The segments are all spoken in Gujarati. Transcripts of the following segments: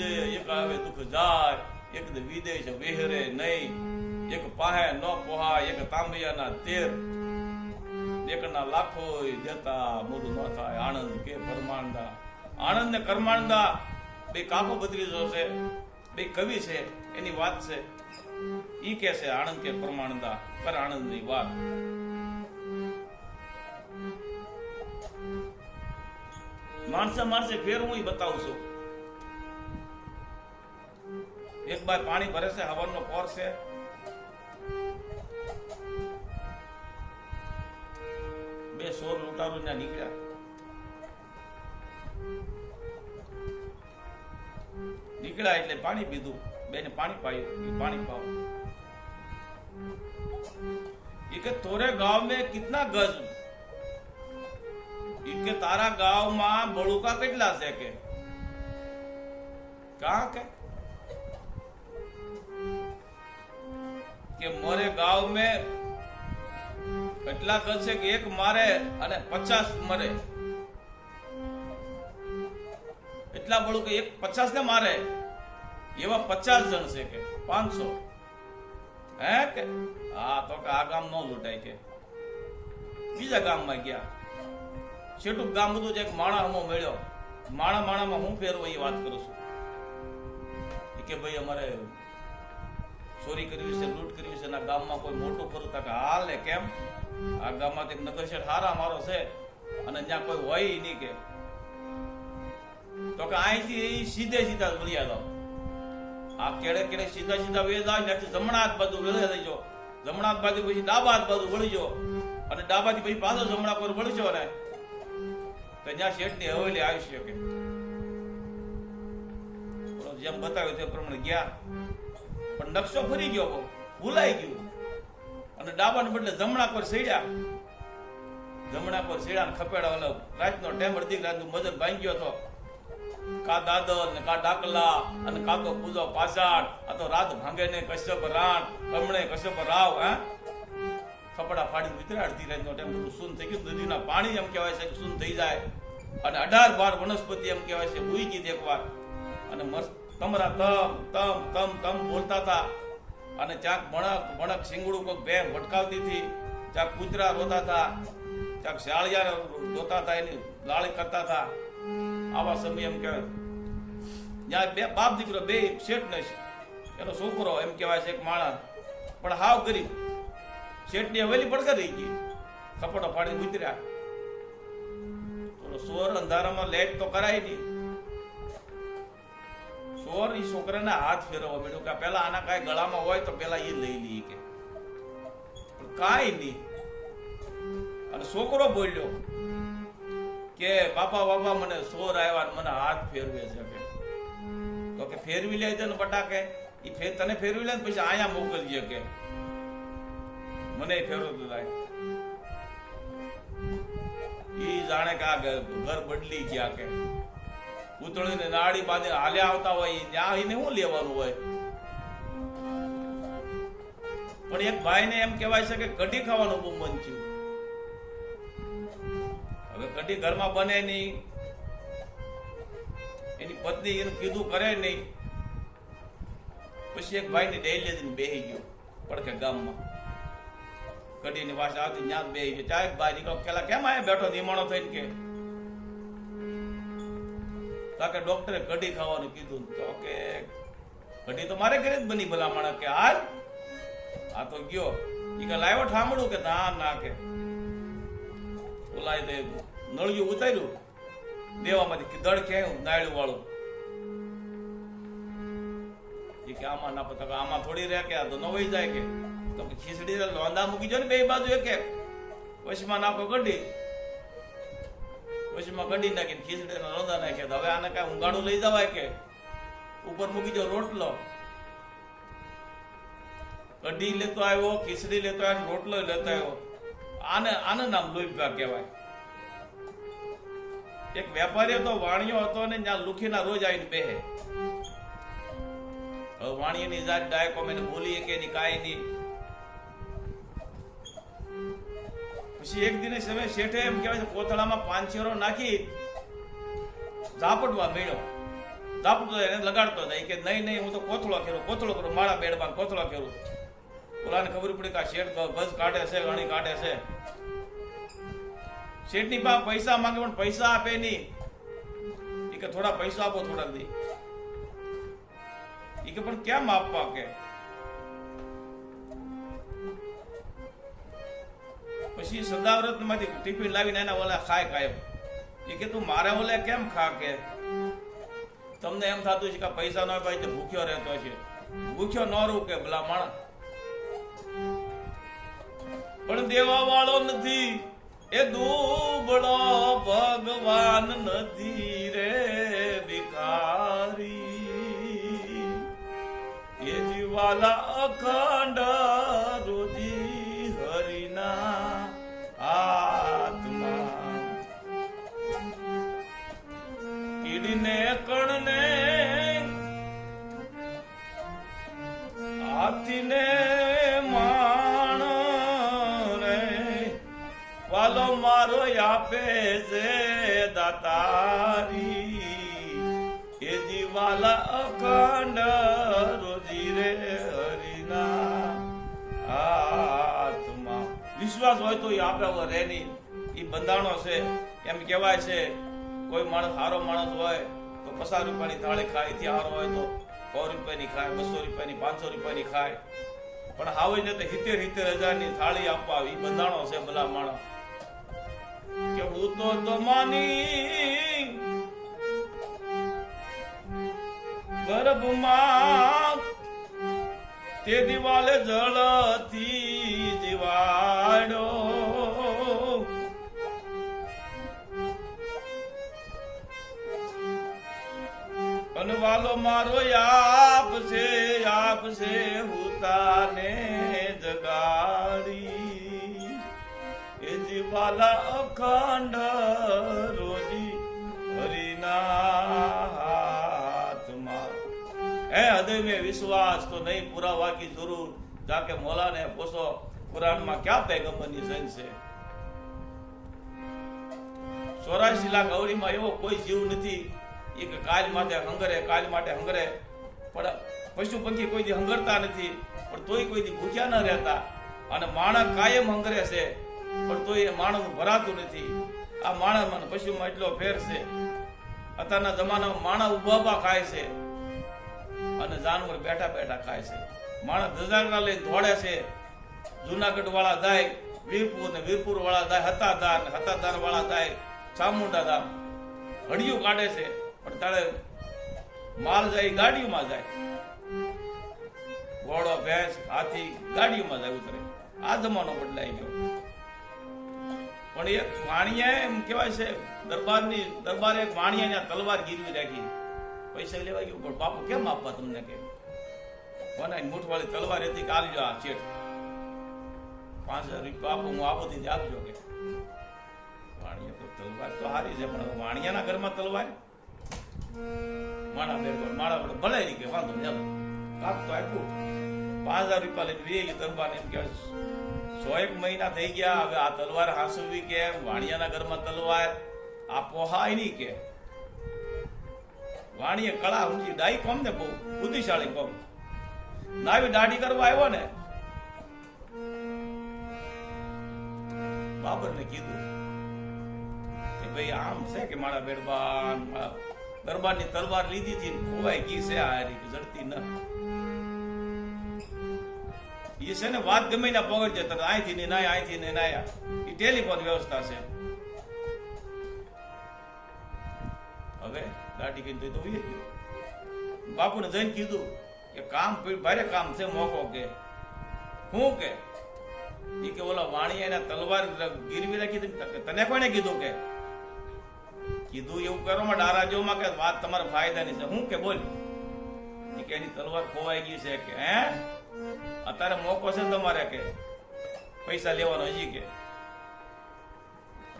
જય એક આવે દુઃખ જાય, એક વિદેશ વિહરે નહીં. એક પાહે ન પોહા એક તાંબિયાના તેર. એકના લાખો દેતા મોડું ન થાય. આનંદ કે પરમાણદા. આનંદ ને કર્માનંદા બે કાકો બદરીજો છે, બે કવિ છે, એની વાત છે. ઈ કે છે આણંદ કે પરમાનંદા કર આનંદની વાત. માણસે માણસે ફેર હું બતાવું છું. એક બાર પાણી ભરે છે હવનનો પોર છે. બે સોર લૂંટારો ત્યાં નીકળ્યા. નીકળ્યા એટલે પાણી પીધું. બે ને પાણી પાયું પાણી પાવ. એ કે, તોરે ગાંવ મેં કિતના ગજ? કે, તારા ગાંવમાં બળુકા કેટલા છે? કે, કા કે? કે મોરે ગાંવ में એટલા ગજ કે એક મારે અને પચાસ મરે. એટલા બળું કે એક પચાસ ને મારે. એવા પચાસ જણ છે કે પાંચસો. હે કે? હા, તો કે આ ગામ ન લૂંટાય કે. બીજા ગામમાં ગયા. છેટું ગામ બધું જ એક માણા અમો મળ્યો. માણા માણામાં હું ફેરવો એ વાત કરું છું. કે ભાઈ અમારે ચોરી કરવી છે, લૂંટ કરવી છે ના ગામમાં કોઈ મોટું તા કે હાલ કેમ? આ ગામમાં એક શેઠ હારા મારો છે અને ત્યાં કોઈ હોય નહીં કે. તો કે અહીંથી સીધે સીધા વળ્યા જાઓ આ કેડે કેડે સીધા સીધા વેદ આવે ત્યાંથી જમણા હાથ બાજુ વળે જઈજો જમણા હાથ બાજુ પછી ડાબા હાથ બાજુ વળીજો અને ડાબાથી પછી પાછો જમણા પર વળજો ને. તો જ્યાં શેઠની હવેલી આવી શકે. જેમ બતાવ્યું તે પ્રમાણે ગયા. પણ નકશો ફરી ગયો ભૂલાઈ ગયું અને ડાબાને બદલે જમણા પર સેડ્યા. જમણા પર સડ્યા ને ખપેડા ઓલો રાતનો ટેમ અડધી રાતનું મદદ ભાંગ્યો હતો કા દાદલ ને કા ડાકલા અને કા તો પૂજો પાછાડ આ તો રાત ભાંગે ને કશ્યપ રાણ કમણે કશ્યપ રાવ, હે? કપડા ફાડી વિતરા અડધી રાતનો ટાઈમ. બધું સૂન થઈ ગયું. નદીના પાણી એમ કહેવાય છે કે થઈ જાય. અને અઢાર બાર વનસ્પતિ એમ કહેવાય છે. ઉઈ ગઈ એકવાર અને મસ્ત તમરા તમ તમ તમ તમ બોલતા હતા અને ચાક ભણક ભણક સિંગડું કોઈક બે ભટકાવતી હતી. ચાક કૂતરા રોતા હતા ચાક શાળિયા રોતા હતા એની લાળી કરતા હતા આવા સમય એમ કહેવાય. જ્યાં બે, બાપ દીકરો બે શેઠ ને એનો છોકરો એમ કહેવાય છે એક માણસ. પણ હાવ ગરીબ. શેઠની હવેલી પડકર રહી ગઈ. કપડો ફાડી ઉતર્યા. સોર અંધારામાં લેટ તો કરાય નહીં. સોર ઈ છોકરાના હાથ ફેરવવા માંડ્યો કે પેલા આના કાંઈ ગળામાં હોય તો પેલા એ લઈ લઈએ કે. કાંઈ નહીં. અને છોકરો બોલ્યો કે, બાપા બાપા, મને ચોર આવ્યા મને હાથ ફેરવે છે કે. તો કે, ફેરવી લે છે ને બટાકે? એ ફેર, તને ફેરવી લે ને પછી આયા મોકલજે કે. મને ફેરવતો થાય ઈ જાણે કે આ ઘર બદલી ગયા કે. પૂતળીને નાડી બાંધીને હાલ્યા આવતા હોય ત્યાં એને શું લેવાનું હોય? પણ એક ભાઈને એમ કહેવાય છે કે કઢી ખાવાનું બહુ મન થયું. હવે કઢી ઘરમાં બને નહીં. એની પત્ની એનું કીધું કરે નહીં. પછી એક ભાઈને ડેલી લઈને બેહી ગયો પડખે ગામમાં. કઢીની પાસે આવતી ત્યાં બેહી ગયો. ચાય ભાઈ નીકળો. પેલા કેમ આયા બેઠો? નિમાણો થઈને કે તો કે ડોક્ટરે કઢી ખાવાનું કીધું તો કે કઢી તો મારે ઘરે જ બની ભલા માણસ કે હાલ. આ તો ગયો. ઈ કે લાવ્યો ઠામડું કે ના ના કે. ઓલાય તે નળિયું ઉતાર્યું. દેવામાંથી દળ ખેયું નાયડું વાળું. એ કે આમાં ના પતા આમાં થોડી રહે કે આ તો નવાઈ જાય કે. તો ખીચડી લોંદા મૂકી જો ને બે બાજુ એક એક. વચમાં નાખો કઢી વચમાં કઢી નાખીને ખીચડી લોંદા નાખ્યા હવે આને કાંઈ ઊંઘાડું લઈ જવાય કે? ઉપર મૂકી દો રોટલો. કઢી લેતો આવ્યો, ખીચડી લેતો આવ્યો, રોટલો લેતો આવ્યો. આને આને નામ લોહીપા કહેવાય. એક વેપારી હતો વાણિયો હતો ને ત્યાં લુખીના રોજ આવીને બેહે. વાણિયાની જાત ડાયકો મેને બોલીએ કે એની કાંઈ નહીં. પછી એક દિને સમય શેઠે એમ કહેવાય છે કોથળામાં પાંચેરો નાખી ઝાપટવા મેળ્યો. જાય એને લગાડતો જાય. કે નહીં નહીં, હું તો કોથળો ખેરું કોથળો કરું મારા બેડમાં કોથળો ખેરું. ઓલાને ખબર પડી કે આ શેઠ ગજ કાઢે છે, ગણી કાઢે છે. શેઠની પાસે પૈસા માંગે, પણ પૈસા આપે નહીં. એ કે થોડા પૈસા આપો, થોડાક દી. એ કે પણ કેમ આપવા કે? પછી સદાવ્રતમાંથી ટિફિન લાવીને એના ઓલા ખાય કાયમ. એ કે, તું મારા ઓલે કેમ ખા કે તમને એમ થતું છે કે પૈસા ન હોય તો ભૂખ્યો રહેતો છે ભૂખ્યો ન રહું કે ભલા પણ દેવા વાળો નથી. એ દુબળો ભગવાન નથી રે ભિખારી. એ જીવાલા અખંડ કીડીને કણને હાથીને માણ રે. વાલો મારો આપે છે દાતારી. એ જીવાલા અખંડ રોજી રે હરિના આત્મા વિશ્વાસ હોય તો એ આપે રે નહીં એ બંધાણો છે. એમ કહેવાય છે કોઈ માણસ સારો માણસ હોય તો પચાસ રૂપિયાની થાળી ખાય ત્યાં સારો હોય તો સો રૂપિયાની ખાય, બસો રૂપિયાની, પાંચસો રૂપિયાની ખાય. પણ હાવે ને તો હિતેર હિતેર હજારની થાળી આપવા એ બંધાણો છે ભલા માણસ. કે હું તો તમાની ગર્ભમાં તે દિવાલે જળથી મારો આપ છે હુતાને જગાડી. એ જીવાલા અખંડ રોજી હરિના હાથમાં હે હૃદય में વિશ્વાસ તો નહીં પુરાવા જરૂર. જાકે મોલાને પૂછો કુરાનમાં ક્યાં પૈગંબરની જન છે? ચોરાશી જિલ્લા અવળીમાં એવો કોઈ જીવ નથી. એ કે કાલ માટે હંગરે, કાલ માટે હંગરે. પણ પશુ પંખી કોઈ દી હંગરતા નથી, પણ તોય કોઈ દી ભૂખ્યા ન રહેતા. અને માણસ કાયમ હંગરે છે, પણ તોય એ માણસનું ભરાતું નથી. આ માણસમાં મને પશુમાં એટલો ફેર છે. અત્યારના જમાનામાં માણસ ઊભા ઊભા ખાય છે. અને જાનવર બેઠા બેઠા ખાય છે. માણસ ધજાગરા લઈને દોડે છે. જુનાગઢ વાળા જાય, વીરપુર ને વીરપુર વાળા જાય હતાદાર ને હતાદાર વાળા જાય, ચામુંડા ધામ. હડિયું કાઢે છે. પણ તારે માલ જાય ગાડીઓમાં જાય. ઘોડો, ભેંસ, હાથી ગાડીઓમાં જાય ઉતરે. આ જમાનો બદલાઈ ગયો. પણ એક વાણિયા એમ કહેવાય છે, દરબારની, દરબારે એક વાણિયાને તલવાર ગીરવી રાખી. પૈસા લેવા ગયું, પણ બાપુ કેમ આપવા તમને કે? કોના મૂઠવાળી તલવાર હતી કે આલજો આ ચેઠ પાંચ હજાર રૂપિયા આપો, હું આપો દીધી આપજો કે. વાણિયા તો તલવાર તો હારી છે, પણ વાણિયાના ઘરમાં તલવાર? માણા બેર માળા વડે ભલે કે વાંધો ચાલો કાપ તો આપ્યું. પાંચ હજાર રૂપિયા લઈને વે ગયું દરબાર એમ કે, સો એક મહિના થઈ ગયા, હવે આ તલવાર હાંસવી કે? વાણિયાના ઘરમાં તલવાર? આ પોહાય નહીં કે? વાણીએ કળા સમજી ડાઈ કોમ ને બહુ બુદ્ધિશાળી કોમ. નાવી દાઢી કરવા આવ્યો ને. બાબર ને કીધું કે ભાઈ આમ છે કે મારા બેડબાન દરબારની તલવાર લીધી હતી ખોવાઈ ગઈ છે, આ જડતી ન એ છે ને વાત ગમે ના પગડ છે અહીંથી ને નાય અહીંથી ને નાયા. એ ટેલિફોન વ્યવસ્થા છે. હવે દાટી કીધું તો ઉઈ ગયો. જઈને કીધું કે કામ ભારે કામ છે, મોકો કે. હું કે? એ કે, ઓલા વાણિયાના તલવાર ગીરવી રાખી તને કોને કીધું કે? કીધું એવું કરો માં ડારા જો માં કે વાત તમારા ફાયદાની છે. હું કે બોલ? કે એની તલવાર ખોવાઈ ગઈ છે કે, હે? અત્યારે મોકો છે તમારે કે પૈસા લેવાનો હજી કે?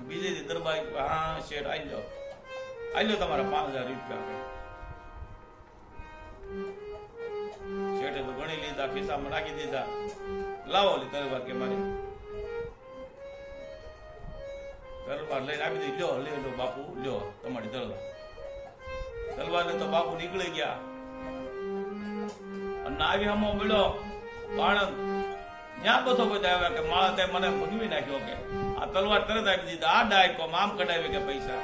બીજે દી દરબાર હા, શેઠ આવી જાઓ લો તમારા પાંચ હજાર રૂપિયા શેઠે તો ગણી લીધા, ખિસ્સામાં નાખી દીધા. લાવો લી તલવાર કે મારી. તલવાર લઈને આપી દીધી લ્યો લ્યો લ્યો બાપુ, લ્યો તમારી તલવાર. તલવારને તો બાપુ નીકળી ગયા. અને આવી હમો મળ્યો બાણંદ ત્યાં બધો બધા આવ્યા કે માળા તે મને ભગવી નાખ્યો કે, આ તલવાર તરત આપી દીધા. આ ડાયકો, આમ કઢાવી કે પૈસા.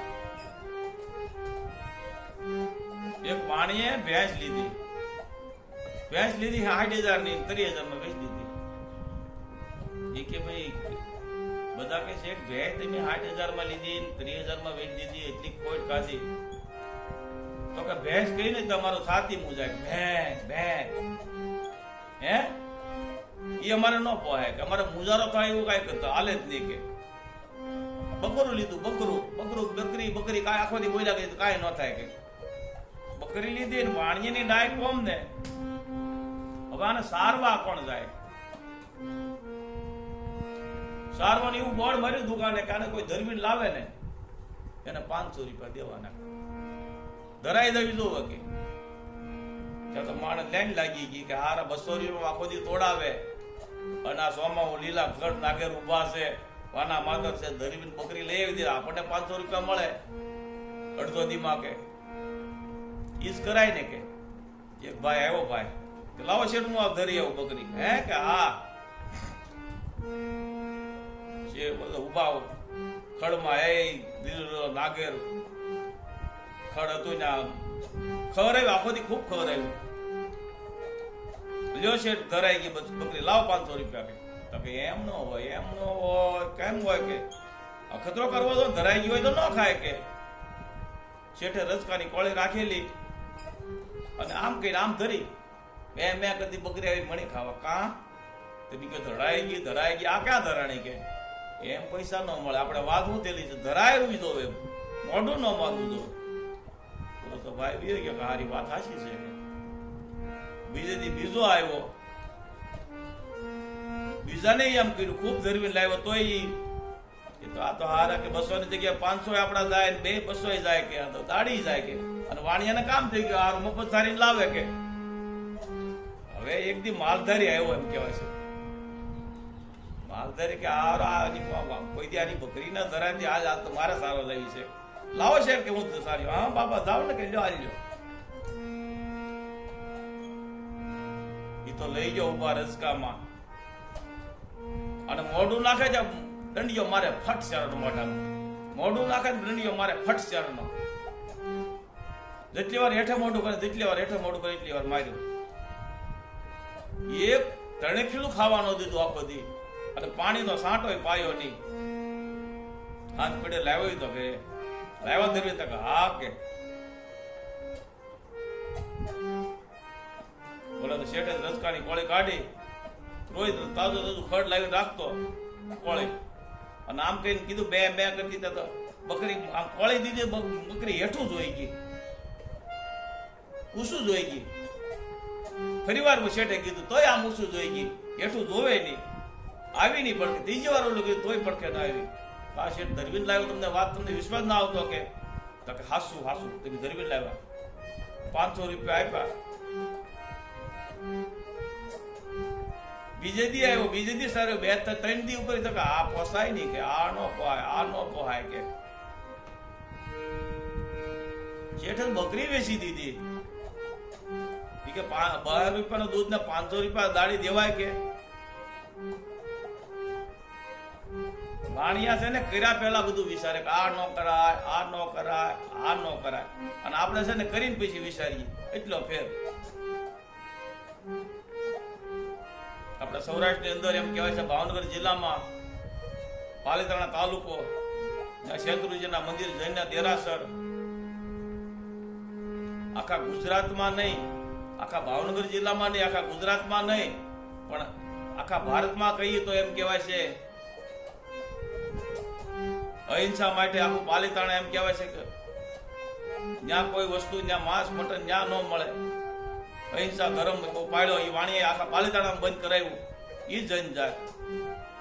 એક વાણીએ ભેંસ લીધી. ભેંસ લીધી સાઠ હજારની ત્રીસ હજારમાં વેચી દીધી. એ કે ભાઈ બધા કે શેઠ ભેંસ તમે આઠ હજારમાં લીધી, ત્રીસ હજારમાં વેચી દીધી, એટલી કોઈ કાઢી. તો કે ભેંસ કઈ ને તમારો સાથી મુજાય. ભેંસ ભેંસ. હે? એ અમારે ન પોહે કે અમારે મુજારો થાય એવું કાંઈ કરતા, હાલે જ નહીં કે. બકરું લીધું, બકરું બકરું, બકરી બકરી, કાંઈ આખો દી બોલ્યા ગઈ કાંઈ ન થાય કે. બકરી લીધી ને વાણિયાની ડાય કોમ ને. હવે આને સારવા કોણ જાય? સારવાનું એવું બોર્ડ માર્યું દુકાને કારણે કોઈ ધરવીને લાવે ને, એને પાંચસો રૂપિયા દેવાના ધરાઈ દેવી જોવે કે ત્યાં તો માણસ લેન લાગી ગઈ કે હારા બસો રૂપિયા આખો દી તોડાવે. અને આ સોમાં લીલા ઘટ નાગેર ઊભા છે, વાના માગર છે, ધરવીને બકરી લઈ આવી દે, આપણને પાંચસો રૂપિયા મળે. અડધો દીમાં કે. ઈજ કરાય ને કે. એક ભાઈ આવ્યો ભાઈ લાવો છે હું આ ધરી આવું બકરી. હે કે હા? છે બધા ઊભા ખડમાં એ લીલો નાગેર. ખડ હતું ને આમ ખવડાવ્યું આખોથી ખૂબ ખવડાવ્યું લ્યો શેઠ, ધરાઈ ગઈ બકરી. લાવો પાંચસો રૂપિયા કે તો કે એમ ન હોય, એમ ન હોય, કેમ હોય કે? અખતરો કરવો તો ધરાઈ ગયો હોય તો ન ખાય કે. શેઠે રસકાની કોળી રાખેલી અને આમ કહીને આમ ધરી. મેં મેં કરતી બકરી આવી, મણી ખાવા. કા? તો બી કે ધરાઈ ગઈ ધરાઈ ગઈ. આ ક્યાં ધરાણી કે? એમ પૈસા ન મળે. આપણે હું તેલી છે. ધરાય ઊભી દો એમ મોઢું ન મારવું દો બોલો તો ભાઈ બી કે હારી વાત હાચી છે બીજે દી બીજો આવ્યો. બીજાને એમ કર્યું, ખૂબ ધરવી લાવ્યો તોય. એ તો આ તો હારા કે બસો ની જગ્યાએ પાંચસો આપડા જાય ને બે બસો જાય કે, આ તો દાડી જાય કે. અને વાણિયાને કામ થઈ ગયું, હારું મફત સારી લાવે કે. હવે એક દી માલધારી આવ્યો એમ કહેવાય છે. આની કોઈ દી બકરી ના ધરાતી આજ આ તો મારે સારો લેવી છે. લાવો શેર કે હું સારી હા, બાપા જાવ ને કે લો હાલ લો એ તો લઈ ગયો ઊભા રસકામાં અને મોઢું નાખે છે દંડિયો મારે ફટ ચરણ મોઢામાં મોઢું નાખે છે દંડિયો મારે ફટ શરણો જેટલી વાર હેઠે મોઢું કરે, જેટલી વાર હેઠે મોઢું કરે, એટલી વાર માર્યું. એક તણેખીલું ખાવાનું દીધું આખો દી. અને પાણીનો સાંટો પાયો નહીં. હાથ પડે લાવ્યો તો કે, લાવ્યો ધરવી તો હા કે. બોલે તો શેઠે રસકાની કોળી કાઢી. રોજ તાજું તાજો ખડ લાવીને રાખતો કોળી. અને આમ કહીને કીધું, બે બે કરતી તો બકરી આમ કોળી દીધી બકરી હેઠું જોઈ ગઈ. ઊસું જોઈ ગઈ. ફરી વાર શેઠે કીધું, તોય આમ ઊસું જોઈ ગઈ. હેઠું જોવે નહીં. આવી નહીં પડકે ત્રીજી વાર ઓલું કીધું, તોય પડકે ના આવી. આ શેઠ ધરવીન લાવ્યો, તમને વાત તમને વિશ્વાસ ના આવતો કે, તો કે હાસુ હાસુ તમે ધરવીન લાવ્યા. પાંચસો રૂપિયા આપ્યા. બીજે દી આવ્યો બીજે દી સારો બે ત્રણ દી ઉપર તો કે આ પોસાય નહીં કે, આ નો પોહાય, આ નો પોહાય કે. શેઠે બકરી વેચી દીધી. કે બાર રૂપિયાનું દૂધ ને પાંચસો રૂપિયા દાડી દેવાય કે? વાણિયા છે ને કર્યા પહેલા બધું વિચારે કે આ ન કરાય, આ ન કરાય, આ ન કરાય. અને આપણે છે ને કરીને પછી વિચારીએ. એટલો ફેર. આપણે સૌરાષ્ટ્રની અંદર એમ કહેવાય છે, ભાવનગર જિલ્લામાં પાલિતાણા તાલુકો શેત્રુજીના મંદિર જઈને દેરાસર, આખા ગુજરાતમાં નહીં, આખા ભાવનગર જિલ્લામાં નહીં, આખા ગુજરાતમાં નહીં, પણ આખા ભારતમાં કહીએ તો એમ કહેવાય છે અહિંસા માટે આખું પાલિતાણા એમ કહેવાય છે કે જ્યાં કોઈ વસ્તુ, જ્યાં માંસ, મટન, જ્યાં ન મળે, અહિંસા ધર્મ પાડ્યો એ વાણીએ આખા પાલિતાણા બંધ કરાવ્યું એ જૈન જાત